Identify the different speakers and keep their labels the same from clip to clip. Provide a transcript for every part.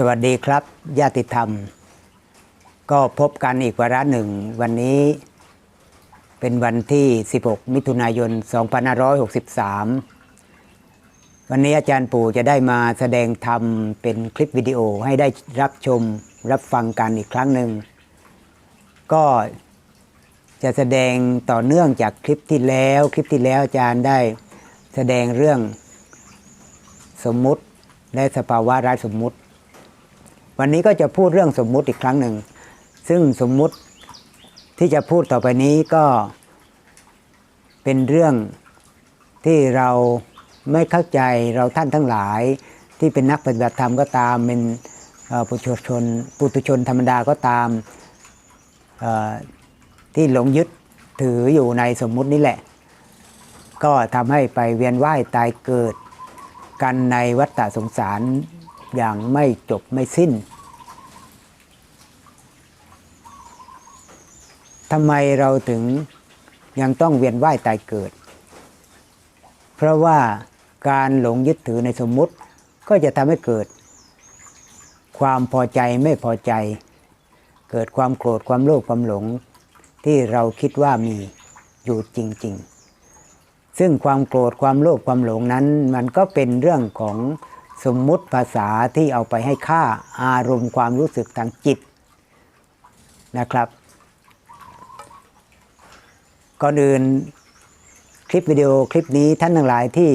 Speaker 1: สวัสดีครับญาติธรรม ก็พบกันอีกวาระหนึ่ง วันนี้เป็นวันที่ 16 มิถุนายน 2563 วันนี้อาจารย์ปู่จะได้มาแสดงธรรมเป็นคลิปวิดีโอให้ได้รับชมรับฟังกันอีกครั้งหนึ่ง ก็จะแสดงต่อเนื่องจากคลิปที่แล้ว คลิปที่แล้วอาจารย์ได้แสดงเรื่องสมมุติและสภาวะร้ายสมมุติ วันนี้ก็จะพูดเรื่องสมมุติอีกครั้งหนึ่ง ซึ่งสมมุติที่จะพูดต่อไปนี้ก็เป็นเรื่องที่เราไม่เข้าใจเราท่านทั้งหลาย ที่เป็นนักปฏิบัติธรรมก็ตาม เป็นปุถุชนปุถุชนธรรมดาก็ตามที่หลงยึดถืออยู่ในสมมุตินี้แหละ ก็ทำให้ไปเวียนว่ายตายเกิดกันในวัฏฏะสงสาร อย่างไม่จบไม่สิ้นทำไมเราถึงยังต้องเวียนว่ายตายเกิด เพราะว่าการหลงยึดถือในสมมุติก็จะทำให้เกิด ความพอใจไม่พอใจ เกิดความโกรธความโลภความหลง ที่เราคิดว่ามีอยู่จริง ๆ ซึ่งความโกรธความโลภความหลงนั้น มันก็เป็นเรื่องของ สมมุติภาษาที่เอาไปให้ค่าอารมณ์ความรู้สึกทางจิตนะครับก่อนอื่นคลิปวิดีโอคลิปนี้ท่านทั้งหลายที่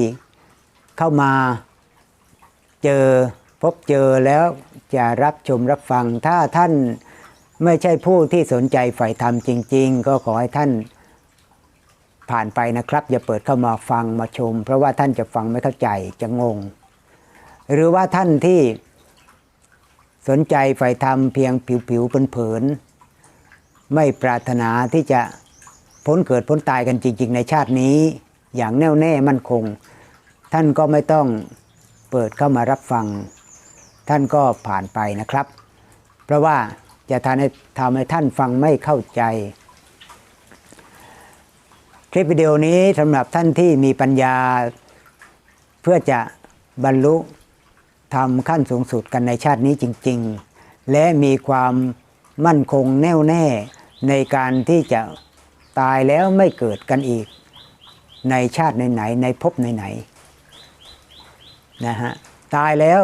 Speaker 1: เข้ามาเจอพบเจอแล้วจะรับชมรับฟัง ถ้าท่านไม่ใช่ผู้ที่สนใจฝ่ายธรรมจริง ๆ ก็ขอให้ท่านผ่านไปนะครับ อย่าเปิดเข้ามาฟังมาชม เพราะว่าท่านจะฟังไม่เข้าใจจะงง หรือว่าท่านที่สนใจใฝ่ธรรมเพียงผิวๆเผินๆไม่ปรารถนาที่จะพ้นเกิดพ้นตายกันจริง ๆ ในชาตินี้ อย่างแน่วแน่มั่นคง ท่านก็ไม่ต้องเปิดเข้ามารับฟัง ท่านก็ผ่านไปนะครับ เพราะว่าจะทำให้ทำให้ท่านฟังไม่เข้าใจ คลิปวิดีโอนี้สำหรับท่านที่มีปัญญา เพื่อจะบรรลุ ทำขั้นสูงสุดกันในชาตินี้จริง ๆ และมีความมั่นคงแน่วแน่ในการที่จะตายแล้วไม่เกิดกันอีก ในชาติไหนๆในภพไหนๆนะฮะตายแล้ว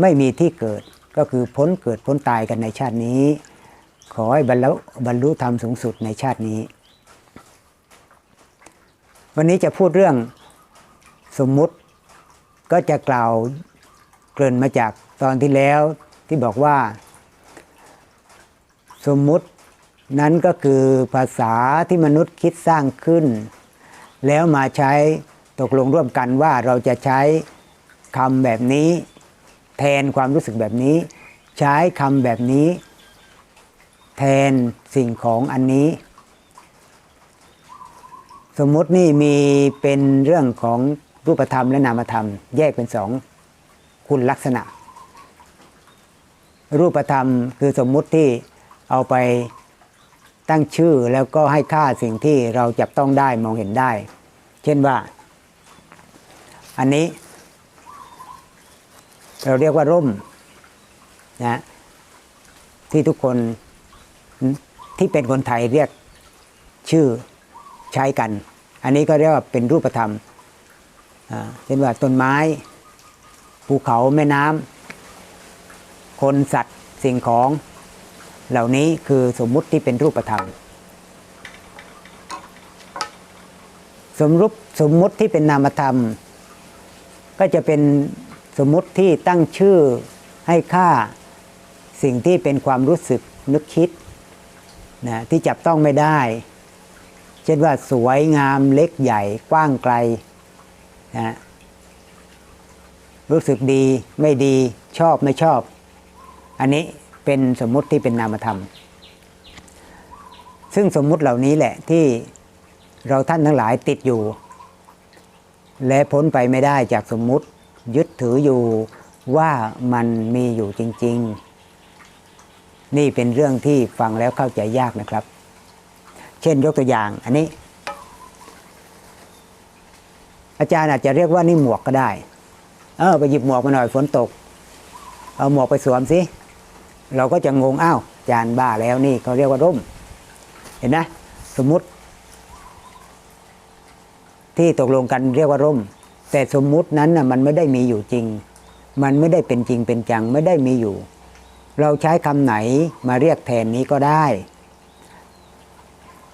Speaker 1: ไม่มีที่เกิดก็คือพ้นเกิดพ้นตายกันในชาตินี้ ขอให้บรรลุบรรลุธรรมสูงสุดในชาตินี้ วันนี้จะพูดเรื่องสมมุติ ก็จะกล่าวเกริ่นมาจากตอนที่แล้วที่บอกว่า สมมุตินั้นก็คือภาษาที่มนุษย์คิดสร้างขึ้น แล้วมาใช้ตกลงร่วมกันว่าเราจะใช้คำแบบนี้ แทนความรู้สึกแบบนี้ ใช้คำแบบนี้ แทนสิ่งของอันนี้ สมมุตินี่มีเป็นเรื่องของ รูปธรรมและนามธรรม แยกเป็นสองคุณลักษณะ รูปธรรมคือสมมุติที่เอาไปตั้งชื่อแล้วก็ให้ค่าสิ่งที่เราจับต้องได้มองเห็นได้ เช่นว่า อันนี้ เราเรียกว่าร่มนะที่ทุกคนที่เป็นคนไทยเรียกชื่อใช้กัน อันนี้ก็เรียกว่าเป็นรูปธรรม เช่นว่าต้นไม้ภูเขาแม่น้ำคนสัตว์สิ่งของ เหล่านี้คือสมมุติที่เป็นรูปธรรม สมรุปสมมุติที่เป็นนามธรรม ก็จะเป็นสมมุติที่ตั้งชื่อให้ค่าสิ่งที่เป็นความรู้สึกนึกคิดนะที่จับต้องไม่ได้ เช่นว่าสวยงามเล็กใหญ่กว้างไกล นะรู้สึกดีไม่ดีชอบไม่ชอบ อันนี้เป็นสมมุติที่เป็นนามธรรม ซึ่งสมมุติเหล่านี้แหละที่เราท่านทั้งหลายติดอยู่ และพ้นไปไม่ได้จากสมมุติยึดถืออยู่ว่ามันมีอยู่จริง ๆ นี่เป็นเรื่องที่ฟังแล้วเข้าใจยากนะครับ เช่นยกตัวอย่างอันนี้ อาจารย์อาจจะเรียกว่านี่หมวกก็ได้ เออไปหยิบหมวกมาหน่อยฝนตก เอาหมวกไปสวมสิเราก็จะงงอ้าวจานบ้าแล้วนี่เขาเรียกว่าร่ม เห็นนะสมมุติ ที่ตกลงกันเรียกว่าร่ม แต่สมมุตินั้นน่ะมันไม่ได้มีอยู่จริง มันไม่ได้เป็นจริงเป็นจังไม่ได้มีอยู่ เราใช้คำไหนมาเรียกแทนนี้ก็ได้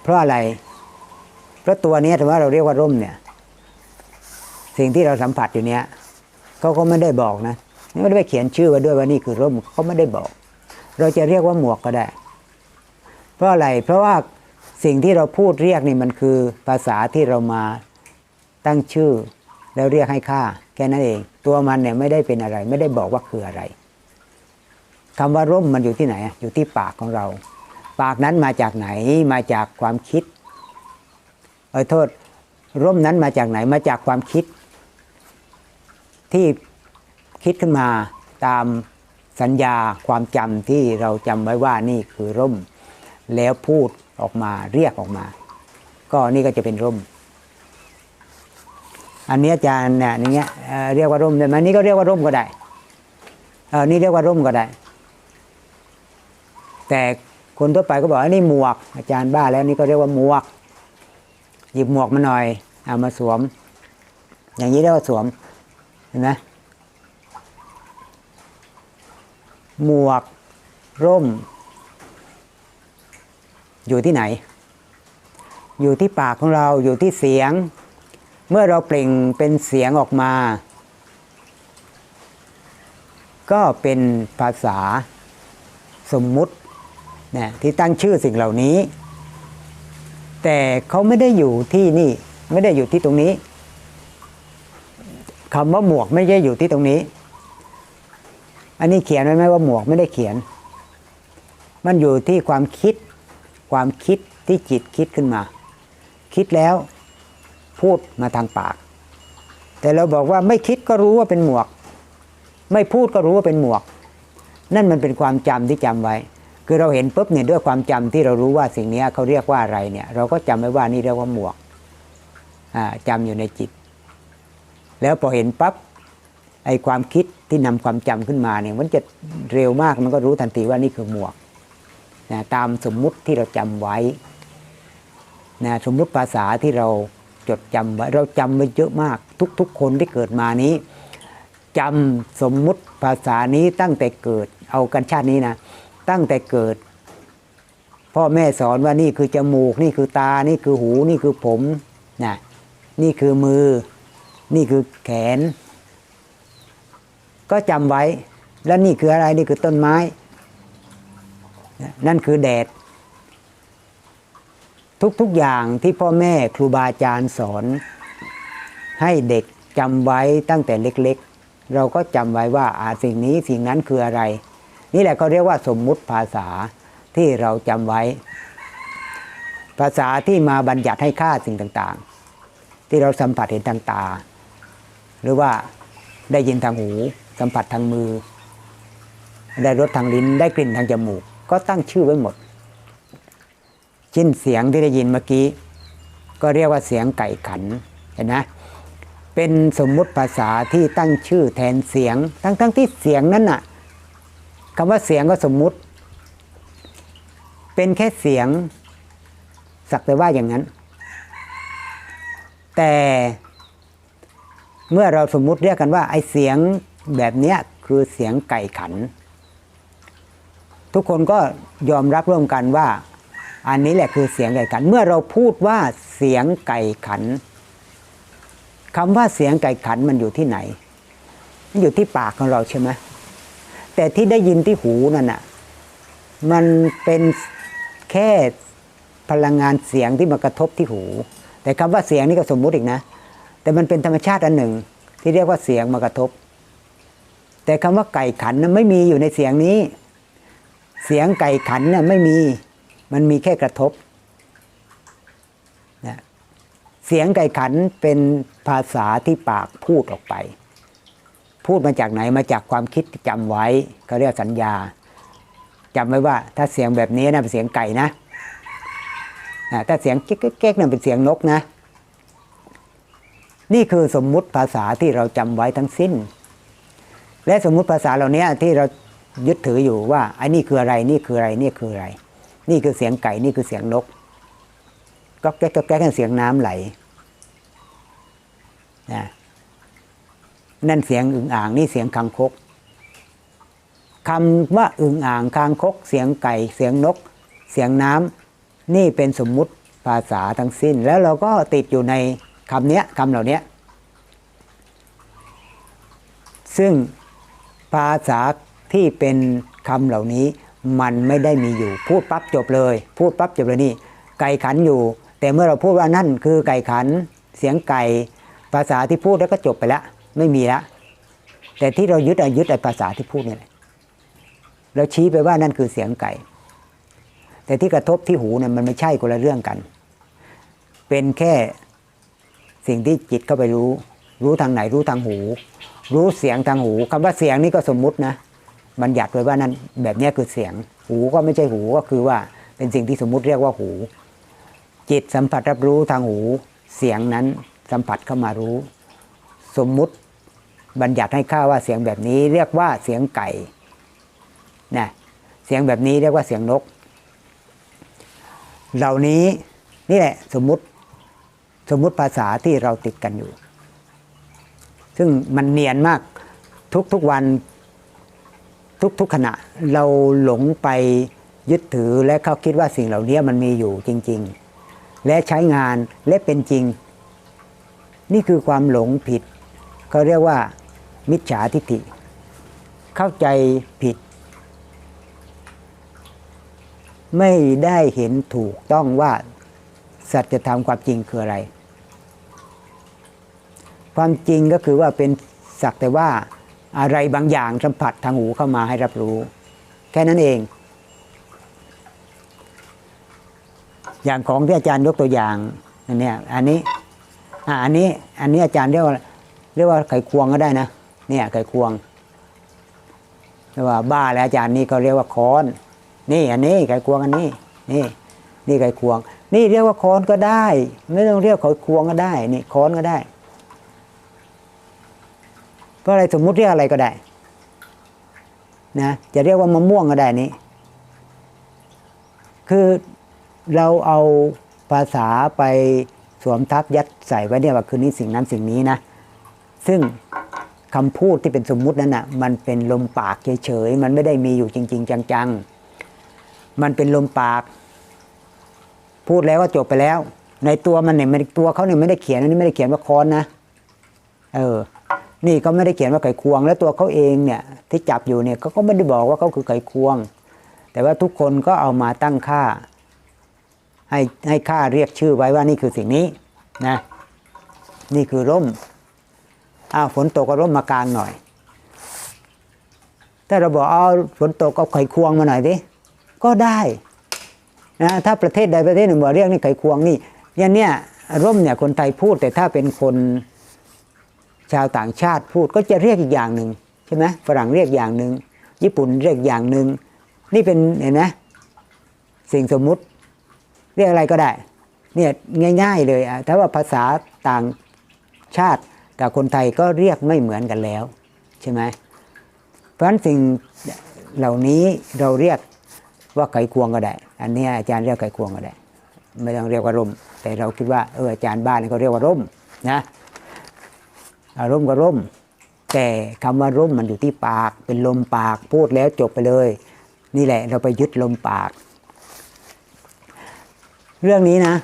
Speaker 1: เพราะอะไรเพราะตัวนี้ถือว่าเราเรียกว่าร่มเนี่ย สิ่งที่เราสัมผัสอยู่เนี้ยเขาก็ไม่ได้บอกนะไม่ได้ไปเขียนชื่อไว้ด้วยว่านี่คือร่มเขาไม่ได้บอก เราจะเรียกว่าหมวกก็ได้ เพราะอะไรเพราะว่าสิ่งที่เราพูดเรียกนี่มันคือภาษาที่เรามาตั้งชื่อ แล้วเรียกให้ค่าแค่นั้นเอง ตัวมันเนี่ยไม่ได้เป็นอะไร ไม่ได้บอกว่าคืออะไรคำว่าร่มมันอยู่ที่ไหนอะอยู่ที่ปากของเรา ปากนั้นมาจากไหนมาจากความคิดเออโทษร่มนั้นมาจากไหนมาจากความคิด ที่คิดขึ้นมาตามสัญญาความจำที่เราจำไว้ว่านี่คือร่ม แล้วพูดออกมาเรียกออกมา ก็นี่ก็จะเป็นร่ม อันนี้อาจารย์เนี่ยอย่างเงี้ยเรียกว่าร่มได้ไหมนี่ก็เรียกว่าร่มก็ได้เออนี่เรียกว่าร่มก็ได้ แต่คนทั่วไปก็บอกว่านี่หมวก อาจารย์บ้าแล้วนี่ก็เรียกว่าหมวก หยิบหมวกมาหน่อยเอามาสวม อย่างนี้เรียกว่าสวม ห็นไหมหมวก ร่ม อยู่ที่ไหน อยู่ที่ปากของเราอยู่ที่เสียง เมื่อเราเปล่งเป็นเสียงออกมา ก็เป็นภาษาสมมุตินะที่ตั้งชื่อสิ่งเหล่านี้ แต่เขาไม่ได้อยู่ที่นี่ ไม่ได้อยู่ที่ตรงนี้ คำว่าหมวกไม่ได้อยู่ที่ตรงนี้ อันนี้เขียนไว้ไหมว่าหมวกไม่ได้เขียน มันอยู่ที่ความคิด ความคิดที่จิตคิดขึ้นมา คิดแล้วพูดมาทางปาก แต่เราบอกว่าไม่คิดก็รู้ว่าเป็นหมวก ไม่พูดก็รู้ว่าเป็นหมวก นั่นมันเป็นความจำที่จำไว้ คือเราเห็นปุ๊บเนี่ยด้วยความจำที่เรารู้ว่าสิ่งนี้เขาเรียกว่าอะไรเนี่ย เราก็จำไว้ว่านี่เรียกว่าหมวกอ่าจำอยู่ในจิต แล้วพอเห็นปั๊บไอความคิดที่นำความจำขึ้นมาเนี่ยมันจะเร็วมากมันก็รู้ทันทีว่านี่คือหมวกนะตามสมมุติที่เราจำไว้นะสมมุติภาษาที่เราจดจำไว้เราจำไว้เยอะมาก ทุก ๆ คนที่เกิดมานี้จำสมมุติภาษานี้ตั้งแต่เกิด เอากันชาตินี้นะตั้งแต่เกิด พ่อแม่สอนว่านี่คือจมูก นี่คือตานี่คือหู นี่คือผมนะนี่คือมือ นี่คือแขน ก็จำไว้ แล้วนี่คืออะไรนี่คือต้นไม้ นั่นคือแดด ทุกๆอย่างที่พ่อแม่ครูบาอาจารย์สอน ให้เด็กจำไว้ตั้งแต่เล็กๆ เราก็จำไว้ว่าอาสิ่งนี้สิ่งนั้นคืออะไร นี่แหละเขาเรียกว่าสมมุติภาษาที่เราจำไว้ ภาษาที่มาบัญญัติให้ค่าสิ่งต่างๆ ที่เราสัมผัสเห็นทางตา หรือว่าได้ยินทางหู สัมผัสทางมือ ได้รสทางลิ้น ได้กลิ่นทางจมูก ก็ตั้งชื่อไว้หมดชิ้นเสียงที่ได้ยินเมื่อกี้ ก็เรียกว่าเสียงไก่ขันเห็นไหมเป็นสมมุติภาษาที่ตั้งชื่อแทนเสียง ทั้งๆทที่เสียงนั้นน่ะคำว่าเสียงก็สมมุติ เป็นแค่เสียงสักแต่ว่าอย่างนั้น แต่ เมื่อเราสมมุติเรียกกันว่าไอ้เสียงแบบเนี้ยคือเสียงไก่ขัน ทุกคนก็ยอมรับร่วมกันว่า อันนี้แหละคือเสียงไก่ขัน เมื่อเราพูดว่าเสียงไก่ขันคำว่าเสียงไก่ขันมันอยู่ที่ไหน มันอยู่ที่ปากของเราใช่ไหมแต่ที่ได้ยินที่หูนั่นน่ะมันเป็นแค่พลังงานเสียงที่มากระทบที่หู แต่คำว่าเสียงนี่ก็สมมุติอีกนะ แต่มันเป็นธรรมชาติอันหนึ่ง ที่เรียกว่าเสียงมากระทบ แต่คำว่าไก่ขันนั้นไม่มีอยู่ในเสียงนี้ เสียงไก่ขันน่ะไม่มีมันมีแค่กระทบนะเสียงไก่ขันเป็นภาษาที่ปากพูดออกไป พูดมาจากไหนมาจากความคิดที่จำไว้เขาเรียกสัญญาจำไว้ว่า ถ้าเสียงแบบนี้นะเป็นเสียงไก่นะถ้าเสียงเก๊กๆนั่นเป็นเสียงนกนะ นี่คือสมมุติภาษาที่เราจำไว้ทั้งสิ้น และสมมุติภาษาเหล่านี้ที่เรายึดถืออยู่ว่าไอ้นี่คืออะไรนี่คืออะไรนี่คืออะไร นี่คือเสียงไก่นี่คือเสียงนก ก็แก๊กก็แก๊กเสียงน้ำไหลนะนั่นเสียงอึ่งอ่างนี่เสียงคังคกคำว่าอึ่งอ่างคางคก เสียงไก่ เสียงนก เสียงน้ำนี่เป็นสมมุติภาษาทั้งสิ้น แล้วเราก็ติดอยู่ใน คำเนี้ยคำเหล่านี้ซึ่งภาษาที่เป็นคำเหล่านี้มันไม่ได้มีอยู่ พูดปั๊บจบเลย พูดปั๊บจบเลยนี่ ไก่ขันอยู่ แต่เมื่อเราพูดว่านั่นคือไก่ขัน เสียงไก่ ภาษาที่พูดแล้วก็จบไปแล้วไม่มีแล้วแต่ที่เรายึดอะยึดไอภาษาที่พูดเนี่แหละเราชี้ไปว่านั่นคือเสียงไก่ แต่ที่กระทบที่หูเนี่ยมันไม่ใช่คนละเรื่องกัน เป็นแค่ สิ่งที่จิตเข้าไปรู้ รู้ทางไหนรู้ทางหู รู้เสียงทางหูคำว่าเสียงนี่ก็สมมุตินะมันหยัดไว้ว่านั่นแบบนี้คือเสียง หูก็ไม่ใช่หูก็คือว่าเป็นสิ่งที่สมมุติเรียกว่าหู จิตสัมผัสรับรู้ทางหู เสียงนั้นสัมผัสเข้ามารู้ สมมุติบัญญัติให้ข้าว่าเสียงแบบนี้ เรียกว่าเสียงไก่นะเสียงแบบนี้เรียกว่าเสียงนก เหล่านี้นี่แหละสมมุติ สมมุติภาษาที่เราติดกันอยู่ ซึ่งมันเนียนมากทุกทุกวันทุกทุกขณะเราหลงไปยึดถือและเขาคิดว่าสิ่งเหล่านี้มันมีอยู่จริง ๆ และใช้งานและเป็นจริง นี่คือความหลงผิดเขาเรียกว่า มิจฉาทิฏฐิ เข้าใจผิด ไม่ได้เห็นถูกต้องว่า สัจธรรมความจริงคืออะไร ความจริงก็คือว่าเป็นสักแต่ว่าอะไรบางอย่างสัมผัสทางหูเข้ามาให้รับรู้ แค่นั้นเอง อย่างของที่อาจารย์ยกตัวอย่างอันเนี้ยอันนี้อ่าอันนี้อันนี้อาจารย์เรียกว่าเรียกว่าไขควงก็ได้นะเนี่ยไขควงเรียกว่าบ้าแล้วอาจารย์นี่เขาเรียกว่าค้อน นี่ อันนี้ไขควงอันนี้ นี่ นี่ไขควง นี่เรียกว่าค้อนก็ได้ ไม่ต้องเรียกไขควงก็ได้ นี่ค้อนก็ได้เพราะอะไรสมมุติเรียกอะไรก็ได้ นะจะเรียกว่ามะม่วงก็ได้นี้ คือเราเอาภาษาไปสวมทับยัดใส่ไว้เนี่ยว่าคือนี้สิ่งนั้นสิ่งนี้นะ ซึ่งคำพูดที่เป็นสมมุตินั้นนะ่ะมันเป็นลมปากเฉยๆมันไม่ได้มีอยู่จริง ๆ จังๆ มันเป็นลมปาก พูดแล้วก็จบไปแล้ว ในตัวมันเนี่ยมันตัวเขาเนี่ยไม่ได้เขียนอันนี้ไม่ได้เขียนว่าค้อนนะ เออ นี่ก็ไม่ได้เขียนว่าไก่ควง แล้วตัวเขาเองเนี่ย ที่จับอยู่เนี่ยเขาก็ไม่ได้บอกว่าเขาคือไก่ควง แต่ว่าทุกคนก็เอามาตั้งค่า ให้ให้ค่าเรียกชื่อไว้ว่านี่คือสิ่งนี้นะ นี่คือร่มอ้าวฝนตกก็ร่มมากลางหน่อย ถ้าเราบอกเอาฝนตกเอาไข่ควงมาหน่อยดิก็ได้ นะถ้าประเทศใดประเทศหนึ่งบอกเรียกนี่ไขควงนี่ยันเนี่ยร่มเนี่ยคนไทยพูดแต่ถ้าเป็นคนชาวต่างชาติพูดก็จะเรียกอีกอย่างหนึ่งใช่ไหมฝรั่งเรียกอย่างหนึ่งญี่ปุ่นเรียกอย่างหนึ่งนี่เป็นเห็นไหมสิ่งสมมุติ เรียกอะไรก็ได้เนี่ยง่าย ๆ เลยอะถ้าว่าภาษาต่างชาติกับคนไทยก็เรียกไม่เหมือนกันแล้ว ใช่ไหมเพราะฉะนั้นสิ่งเหล่านี้เราเรียก ว่าไขควงก็ได้ อันนี้อาจารย์เรียกไขควงก็ได้ ไม่ต้องเรียกว่าร่ม แต่เราคิดว่าเอออาจารย์บ้านนี่เขาเรียกว่าร่มนะอาร่มก็ร่ม แต่คำว่าร่มมันอยู่ที่ปาก เป็นลมปากพูดแล้วจบไปเลย นี่แหละเราไปยึดลมปาก เรื่องนี้นะ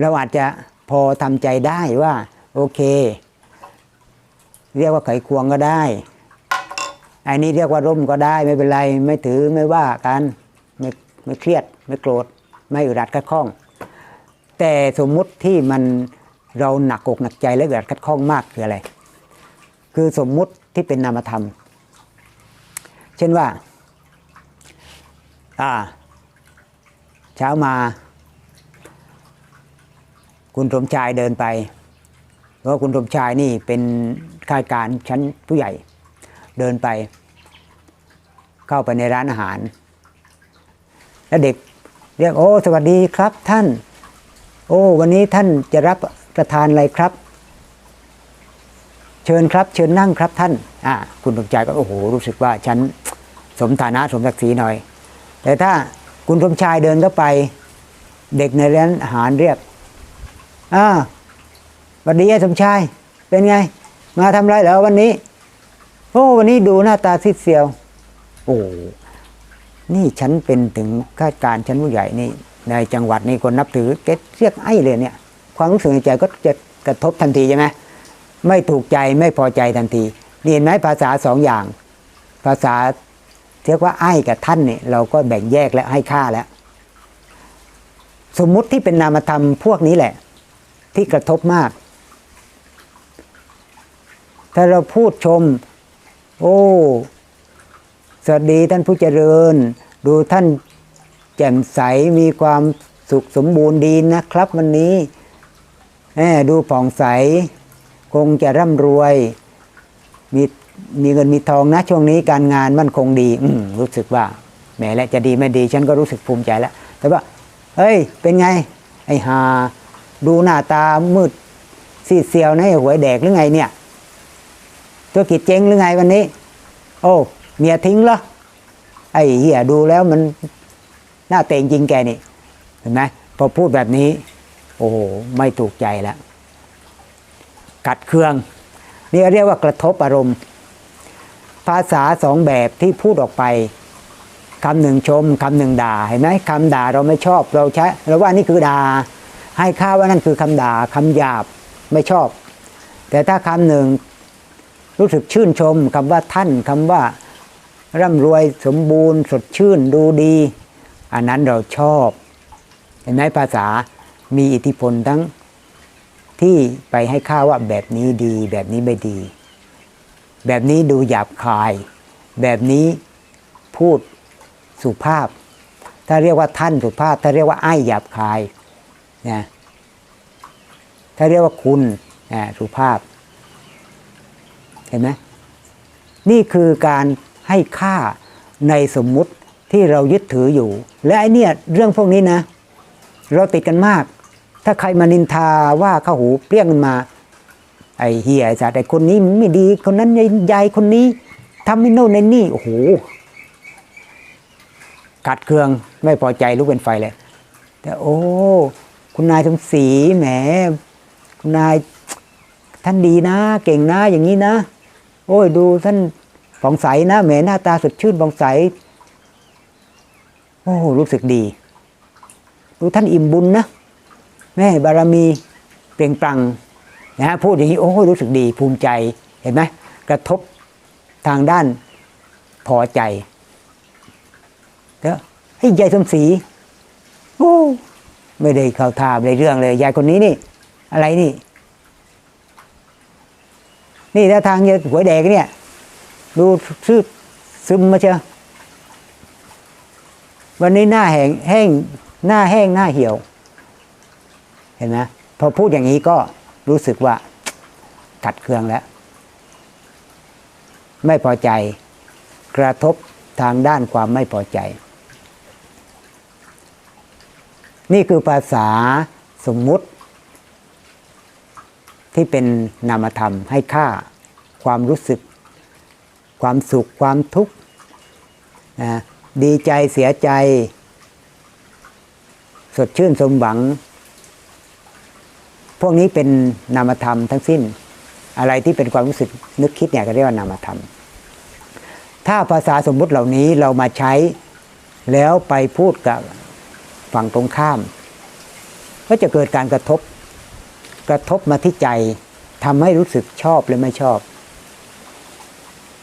Speaker 1: เราอาจจะพอทำใจได้ว่า โอเค เรียกว่าไขควงก็ได้ อันนี้เรียกว่าร่มก็ได้ไม่เป็นไร ไม่ถือไม่ว่ากันไม่ไม่เครียด ไม่โกรธ ไม่อึดอัดขัดข้อง แต่สมมุติที่มันเราหนักอกหนักใจและอึดอัดขัดข้องมากคืออะไร คือสมมุติที่เป็นนามธรรม เช่นว่า อ่า เช้ามา คุณสมชายเดินไปเพราะคุณสมชายนี่เป็นข้าราชการชั้นผู้ใหญ่ เดินไป เข้าไปในร้านอาหาร แล้วเด็กเรียกโอ้สวัสดีครับท่าน โอ้วันนี้ท่านจะรับประทานอะไรครับ เชิญครับ เชิญนั่งครับท่านอ่าคุณสมชายก็โอ้โหรู้สึกว่าฉันสมฐานะสมศักดิ์ศรีหน่อย แต่ถ้าคุณสมชายเดินเข้าไป เด็กในร้านอาหารเรียกอ่าสวัสดีไอ้สมชายเป็นไง มาทำไรเหรอวันนี้ โอ้วันนี้ดูหน้าตาซิดเซียว โอ้นี่ฉันเป็นถึงข้าราชการชั้นผู้ใหญ่นี่ ในจังหวัดนี่คนนับถือเก็ตเรียกไอ้เลยเนี่ย ความรู้สึกในใจก็จะกระทบทันทีใช่ไหมไม่ถูกใจไม่พอใจทันทีนี่เห็นไหมภาษาสองอย่าง ภาษาเรียกว่าไอ้กับท่านเนี่ยเราก็แบ่งแยกและให้ค่าแล้ว สมมุติที่เป็นนามธรรมพวกนี้แหละ ที่กระทบมาก ถ้าเราพูดชม โอ้ สวัสดีท่านผู้เจริญ ดูท่านแจ่มใสมีความสุขสมบูรณ์ดีนะครับ วันนี้แหมดูผ่องใส คงจะร่ำรวย มีมีเงินมีทองนะ ช่วงนี้การงานมั่นคงดี อืรู้สึกว่าแหมและจะดีไม่ดี ฉันก็รู้สึกภูมิใจแล้ว แต่ว่า เฮ้ย เป็นไง ไอ้หา ดูหน้าตามืดซีดเซียวนะไอ้หวยแดกหรือไงเนี่ย ธุรกิจเจ๊งหรือไงวันนี้ โอ้เมียทิ้งเหรอไอ้เหี้ยดูแล้วมันหน้าเตงจริงแกนี่เห็นไหมพอพูดแบบนี้ โอ้โหไม่ถูกใจแล้วกัดเครื่อง นี่เรียกว่ากระทบอารมณ์ ภาษาสองแบบที่พูดออกไปคำหนึ่งชมคำหนึ่งด่าเห็นไหมคำด่าเราไม่ชอบเราใช้เราว่านี่คือด่าให้ค่าว่านั่นคือคำด่าคำหยาบไม่ชอบ แต่ถ้าคำหนึ่ง รู้สึกชื่นชมคำว่าท่านคำว่า ร่ำรวยสมบูรณ์ สดชื่นดูดี อันนั้นเราชอบ เห็นไหมภาษามีอิทธิพลทั้งที่ไปให้ค่าว่าแบบนี้ดี แบบนี้ไม่ดี แบบนี้ดูหยาบคาย แบบนี้พูดสุภาพ ถ้าเรียกว่าท่านสุภาพ ถ้าเรียกว่าไอ้หยาบคายนะถ้าเรียกว่าคุณนะสุภาพ เห็นไหมนี่คือการให้ค่าในสมมุติที่เรายึดถืออยู่ และไอเนี่ยเรื่องพวกนี้นะ เราติดกันมาก ถ้าใครมานินทาว่าเข้าหูเปรี้ยงขึ้นมา ไอเฮียไอ้สัตว์ไอ้คนนี้มันไม่ดีคนนั้นยายคนนี้ทำไม่โน่นในนี่โอ้โหกัดเคืองไม่พอใจลุกเป็นไฟเลย แต่โอ้คุณนายสมศรีแหม คุณนายท่านดีนะ เก่งนะอย่างนี้นะ โอ้ยดูท่านผ่องใสนะแหมหน้าตาสดชื่นผ่องใส โอ้รู้สึกดี ดูท่านอิ่มบุญนะแม่บารมีเปล่งปลั่งนะฮะพูดอย่างนี้โอ้ยรู้สึกดีภูมิใจเห็นไหมกระทบทางด้านพอใจแล้วให้ยายสมศรีโอ้ไม่ได้เข้าท่าในเรื่องเลยยายคนนี้นี่ อะไรนี่ นี่ถ้าทางยายหวยแดงเนี่ย ดูซึมซึมมาเชียววันนี้หน้าแห้งแห้งหน้าแห้งหน้าเหี่ยว เห็นไหมพอพูดอย่างนี้ก็รู้สึกว่าขัดเคืองแล้ว ไม่พอใจกระทบทางด้านความไม่พอใจ นี่คือภาษาสมมุติ ที่เป็นนามธรรมให้ค่าความรู้สึก ความสุขความทุกข์นะดีใจเสียใจ สดชื่นสมหวัง พวกนี้เป็นนามธรรมทั้งสิ้น อะไรที่เป็นความรู้สึกนึกคิดเนี่ยก็เรียกว่านามธรรม ถ้าภาษาสมมุติเหล่านี้เรามาใช้แล้วไปพูดกับฝั่งตรงข้าม ก็จะเกิดการกระทบ กระทบมาที่ใจทำให้รู้สึกชอบหรือไม่ชอบ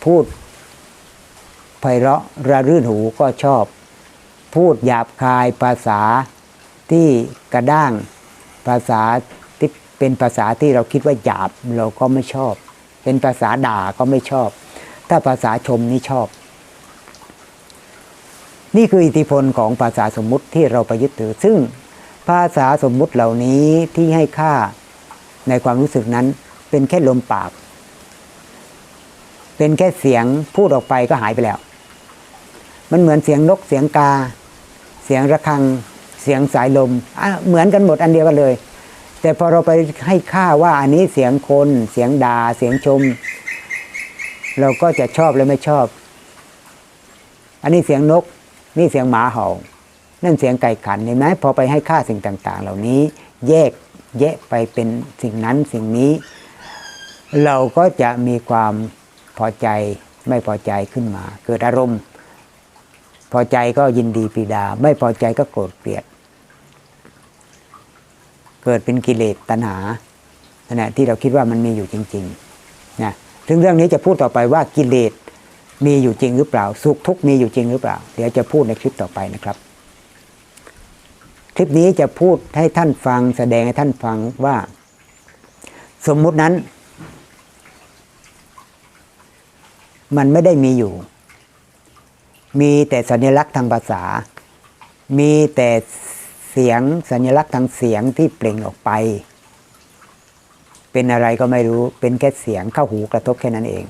Speaker 1: พูดไพเราะระรื่นหูก็ชอบ พูดหยาบคายภาษาที่กระด้างภาษาที่เป็นภาษาที่เราคิดว่าหยาบเราก็ไม่ชอบ เป็นภาษาด่าก็ไม่ชอบ ถ้าภาษาชมนี่ชอบ นี่คืออิทธิพลของภาษาสมมุติที่เราไปยึดถือ ซึ่งภาษาสมมุติเหล่านี้ที่ให้ค่า ในความรู้สึกนั้น เป็นแค่ลมปาก เป็นแค่เสียงพูดออกไปก็หายไปแล้ว มันเหมือนเสียงนกเสียงกา เสียงระฆัง เสียงสายลมเหมือนกันหมดอันเดียวกันเลย แต่พอเราไปให้ค่าว่าอันนี้เสียงคนเสียงด่าเสียงชม เราก็จะชอบและไม่ชอบ อันนี้เสียงนก นี่เสียงหมาเห่านั่นเสียงไก่ขันเห็นไหมพอไปให้ค่าสิ่งต่าง ๆ เหล่านี้แยก แยะไปเป็นสิ่งนั้นสิ่งนี้ เราก็จะมีความพอใจไม่พอใจขึ้นมา เกิดอารมณ์ พอใจก็ยินดีปีดา ไม่พอใจก็โกรธเกลียด เกิดเป็นกิเลสตัณหานะที่เราคิดว่ามันมีอยู่จริงๆนะซึ่งเรื่องนี้จะพูดต่อไปว่ากิเลสมีอยู่จริงหรือเปล่า สุขทุกข์มีอยู่จริงหรือเปล่า เดี๋ยวจะพูดในคลิปต่อไปนะครับ คลิปนี้จะพูดให้ท่านฟังแสดงให้ท่านฟังว่า สมมุตินั้น มันไม่ได้มีอยู่ มีแต่สัญลักษณ์ทางภาษา มีแต่เสียงสัญลักษณ์ทางเสียงที่เปล่งออกไป เป็นอะไรก็ไม่รู้เป็นแค่เสียงเข้าหูกระทบแค่นั้นเอง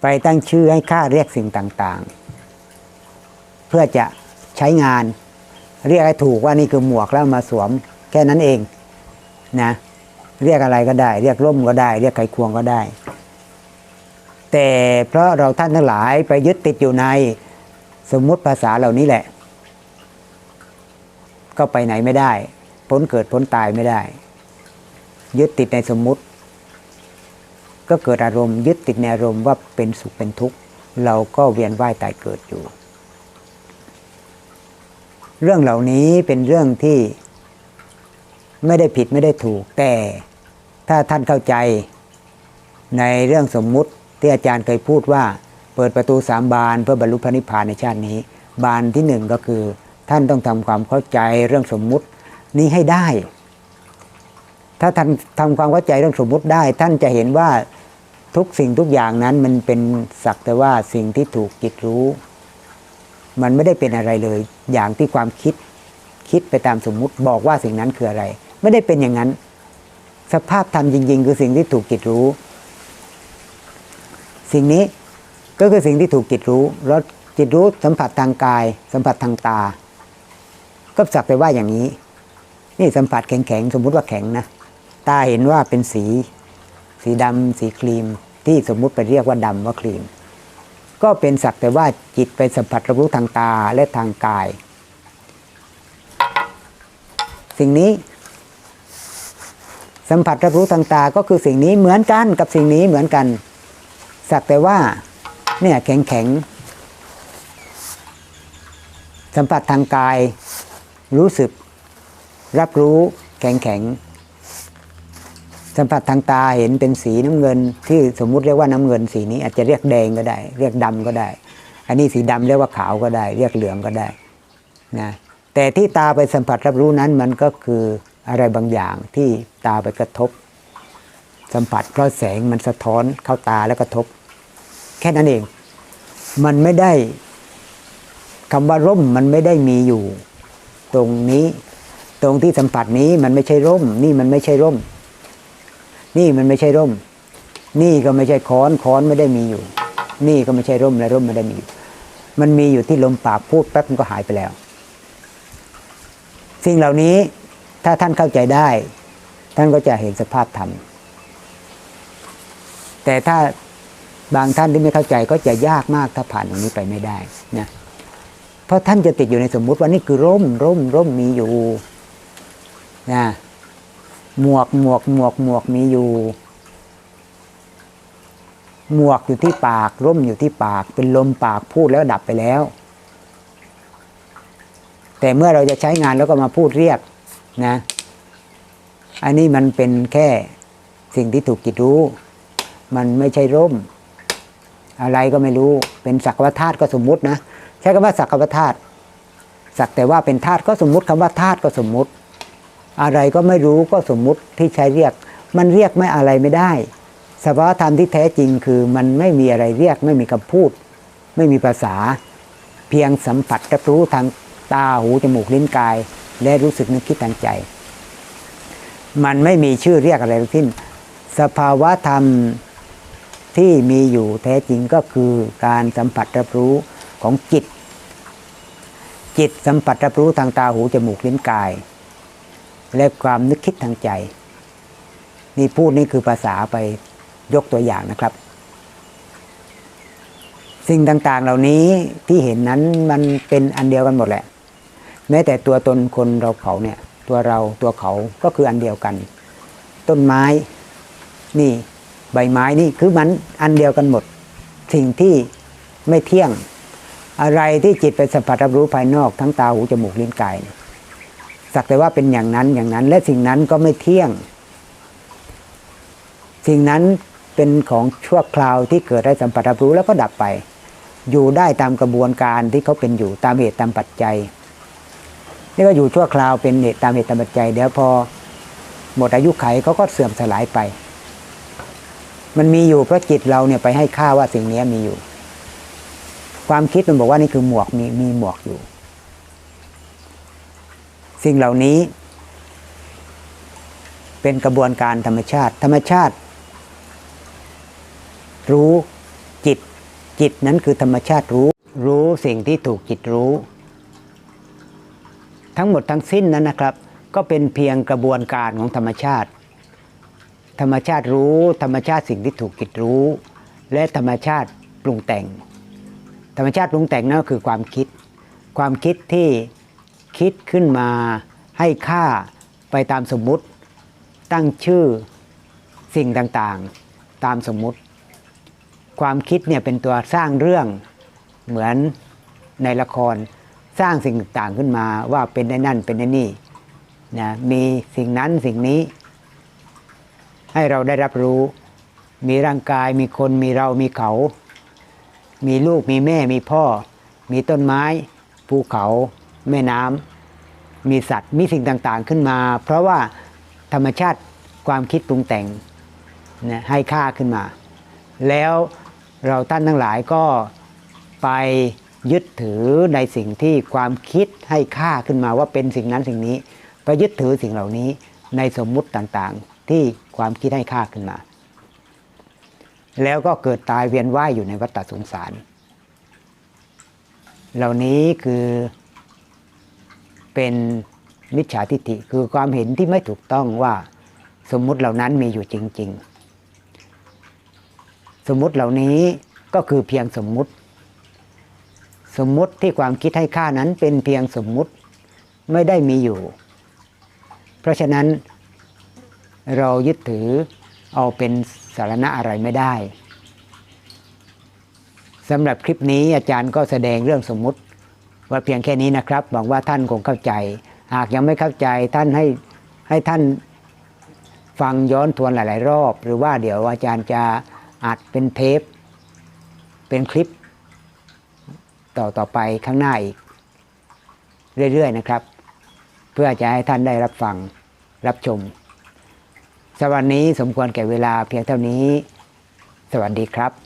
Speaker 1: ไปตั้งชื่อให้ค่าเรียกสิ่งต่างๆ เพื่อจะใช้งาน เรียกให้ถูกว่านี่คือหมวกแล้วมาสวมแค่นั้นเองนะ เรียกอะไรก็ได้ เรียกร่มก็ได้ เรียกไขควงก็ได้ แต่เพราะเราท่านทั้งหลายไปยึดติดอยู่ในสมมุติภาษาเหล่านี้แหละ ก็ไปไหนไม่ได้ พ้นเกิดพ้นตายไม่ได้ ยึดติดในสมมุติ ก็เกิดอารมณ์ยึดติดในอารมณ์ว่าเป็นสุขเป็นทุกข์ เราก็เวียนว่ายตายเกิดอยู่ เรื่องเหล่านี้เป็นเรื่องที่ไม่ได้ผิดไม่ได้ถูก แต่ถ้าท่านเข้าใจในเรื่องสมมุติที่อาจารย์เคยพูดว่า เปิดประตูสามบานเพื่อบรรลุพระนิพพานในชาตินี้ บานที่หนึ่งก็คือ ท่านต้องทำความเข้าใจเรื่องสมมุตินี้ให้ได้ ถ้าท่านทำความเข้าใจเรื่องสมมุติได้ ท่านจะเห็นว่าทุกสิ่งทุกอย่างนั้นมันเป็นสักแต่ว่าสิ่งที่ถูกจิตรู้ มันไม่ได้เป็นอะไรเลย อย่างที่ความคิดคิดไปตามสมมุติบอกว่าสิ่งนั้นคืออะไร ไม่ได้เป็นอย่างนั้น สภาพธรรมจริง ๆ คือสิ่งที่ถูกจิตรู้ สิ่งนี้ก็คือสิ่งที่ถูกจิตรู้แล้วจิตรู้สัมผัสทางกาย สัมผัสทางตา ก็สักแต่ว่าอย่างนี้ นี่สัมผัสแข็งๆสมมุติว่าแข็งนะตาเห็นว่าเป็นสี สีดำสีครีม ที่สมมุติไปเรียกว่าดำว่าครีม ก็เป็นสักแต่ว่าจิตไปสัมผัสรับรู้ทางตาและทางกาย สิ่งนี้ สัมผัสรับรู้ทางตาก็คือสิ่งนี้เหมือนกันกับสิ่งนี้เหมือนกัน สักแต่ว่าเนี่ยแข็งแข็งสัมผัสทางกาย รู้สึก รับรู้แข็งแข็ง สัมผัสทางตาเห็นเป็นสีน้ำเงิน ที่สมมุติเรียกว่าน้ำเงินสีนี้อาจจะเรียกแดงก็ได้ เรียกดำก็ได้ อันนี้สีดำเรียกว่าขาวก็ได้ เรียกเหลืองก็ได้นะแต่ที่ตาไปสัมผัสรับรู้นั้นมันก็คืออะไรบางอย่างที่ตาไปกระทบ สัมผัสเพราะแสงมันสะท้อนเข้าตาแล้วกระทบ แค่นั้นเอง มันไม่ได้คำว่าร่มมันไม่ได้มีอยู่ ตรงนี้ ตรงที่สัมผัสนี้มันไม่ใช่ร่ม นี่มันไม่ใช่ร่ม นี่มันไม่ใช่ร่ม นี่ก็ไม่ใช่ค้อนค้อนไม่ได้มีอยู่ นี่ก็ไม่ใช่ร่มและร่มไม่ได้มีอยู่ มันมีอยู่ที่ลมปากพูดแป๊บมันก็หายไปแล้ว สิ่งเหล่านี้ถ้าท่านเข้าใจได้ ท่านก็จะเห็นสภาพธรรม แต่ถ้าบางท่านที่ไม่เข้าใจก็จะยากมากถ้าผ่านตรงนี้ไปไม่ได้นะเพราะท่านจะติดอยู่ในสมมุติว่านี่คือร่มร่มร่มมีอยู่นะ หมวกหมวกหมวกหมวกมีอยู่ หมวกอยู่ที่ปาก ร่มอยู่ที่ปาก เป็นลมปากพูดแล้วดับไปแล้ว แต่เมื่อเราจะใช้งานแล้วก็มาพูดเรียกนะ อันนี้มันเป็นแค่สิ่งที่ถูกจิตรู้ มันไม่ใช่ร่ม อะไรก็ไม่รู้ เป็นสักวธาตุก็สมมุตินะ ใช้คำว่าสักวธาตุสักแต่ว่าเป็นธาตุก็สมมุติคำว่าธาตุก็สมมุติ อะไรก็ไม่รู้ก็สมมุติที่ใช้เรียก มันเรียกไม่อะไรไม่ได้ สภาวธรรมที่แท้จริงคือมันไม่มีอะไรเรียก ไม่มีคำพูด ไม่มีภาษา เพียงสัมผัสรับรู้ทางตาหูจมูกลิ้นกาย และรู้สึกนึกคิดทางใจ มันไม่มีชื่อเรียกอะไรทั้งสิ้น สภาวะธรรมที่มีอยู่แท้จริงก็คือการสัมผัสรับรู้ของจิต จิตสัมผัสรับรู้ทางตาหูจมูกลิ้นกาย และความนึกคิดทางใจ นี่พูดนี่คือภาษาไปยกตัวอย่างนะครับ สิ่งต่างๆเหล่านี้ที่เห็นนั้นมันเป็นอันเดียวกันหมดแหละ แม้แต่ตัวตนคนเราเขาเนี่ย ตัวเราตัวเขาก็คืออันเดียวกัน ต้นไม้ นี่ใบไม้นี่คือมันอันเดียวกันหมด สิ่งที่ไม่เที่ยงอะไรที่จิตไปสัมผัสรับรู้ภายนอกทั้งตาหูจมูกลิ้นกายเนี่ย สักแต่ว่าเป็นอย่างนั้นอย่างนั้น และสิ่งนั้นก็ไม่เที่ยง สิ่งนั้นเป็นของชั่วคราวที่เกิดได้สัมผัสรับรู้แล้วก็ดับไป อยู่ได้ตามกระบวนการที่เขาเป็นอยู่ตามเหตุตามปัจจัย นี่ก็อยู่ชั่วคราวเป็นเหตุตามเหตุตามปัจจัยเดี๋ยวพอหมดอายุไขเขาก็เสื่อมสลายไป มันมีอยู่เพราะจิตเราเนี่ยไปให้ค่าว่าสิ่งนี้มีอยู่ ความคิดมันบอกว่านี่คือหมวกมีมีหมวกอยู่ สิ่งเหล่านี้ เป็นกระบวนการธรรมชาติ ธรรมชาติ รู้จิต จิตนั้นคือธรรมชาติรู้ รู้สิ่งที่ถูกจิตรู้ ทั้งหมดทั้งสิ้นนั้นนะครับ ก็เป็นเพียงกระบวนการของธรรมชาติ ธรรมชาติรู้ ธรรมชาติสิ่งที่ถูกจิตรู้ และธรรมชาติปรุงแต่ง ธรรมชาติปรุงแต่งนั่นก็คือความคิด ความคิดที่ คิดขึ้นมาให้ค่าไปตามสมมุติ ตั้งชื่อสิ่งต่างๆ ตามสมมุติ ความคิดเนี่ยเป็นตัวสร้างเรื่องเหมือนในละครสร้างสิ่งต่างขึ้นมาว่าเป็นในนั่นเป็นในนี่นะมีสิ่งนั้นสิ่งนี้ ให้เราได้รับรู้ มีร่างกายมีคนมีเรามีเขา มีลูกมีแม่มีพ่อ มีต้นไม้ภูเขา แม่น้ำมีสัตว์มีสิ่งต่างๆขึ้นมา เพราะว่าธรรมชาติความคิดปรุงแต่งนะให้ค่าขึ้นมา แล้วเราท่านทั้งหลายก็ไปยึดถือในสิ่งที่ความคิดให้ค่าขึ้นมาว่าเป็นสิ่งนั้นสิ่งนี้ไปยึดถือสิ่งเหล่านี้ในสมมุติต่างๆ ที่ความคิดให้ค่าขึ้นมา แล้วก็เกิดตายเวียนว่ายอยู่ในวัฏสงสาร เหล่านี้คือ เป็นมิจฉาทิฏฐิคือความเห็นที่ไม่ถูกต้องว่าสมมุติเหล่านั้นมีอยู่จริง ๆ สมมุติเหล่านี้ก็คือเพียงสมมุติ สมมุติที่ความคิดให้ค่านั้นเป็นเพียงสมมุติไม่ได้มีอยู่ เพราะฉะนั้นเรายึดถือเอาเป็นสารณะอะไรไม่ได้สำหรับคลิปนี้อาจารย์ก็แสดงเรื่องสมมุติ ว่าเพียงแค่นี้นะครับหวังว่าท่านคงเข้าใจ หากยังไม่เข้าใจท่านให้ให้ท่านฟังย้อนทวนหลาย ๆ รอบ หรือว่าเดี๋ยวอาจารย์จะอัดเป็นเทป เป็นคลิป ต่อต่อไปข้างหน้าอีก เรื่อย ๆ นะครับ เพื่อจะให้ท่านได้รับฟังรับชมสวันนี้สมควรแก่เวลาเพียงเท่านี้ สวัสดีครับ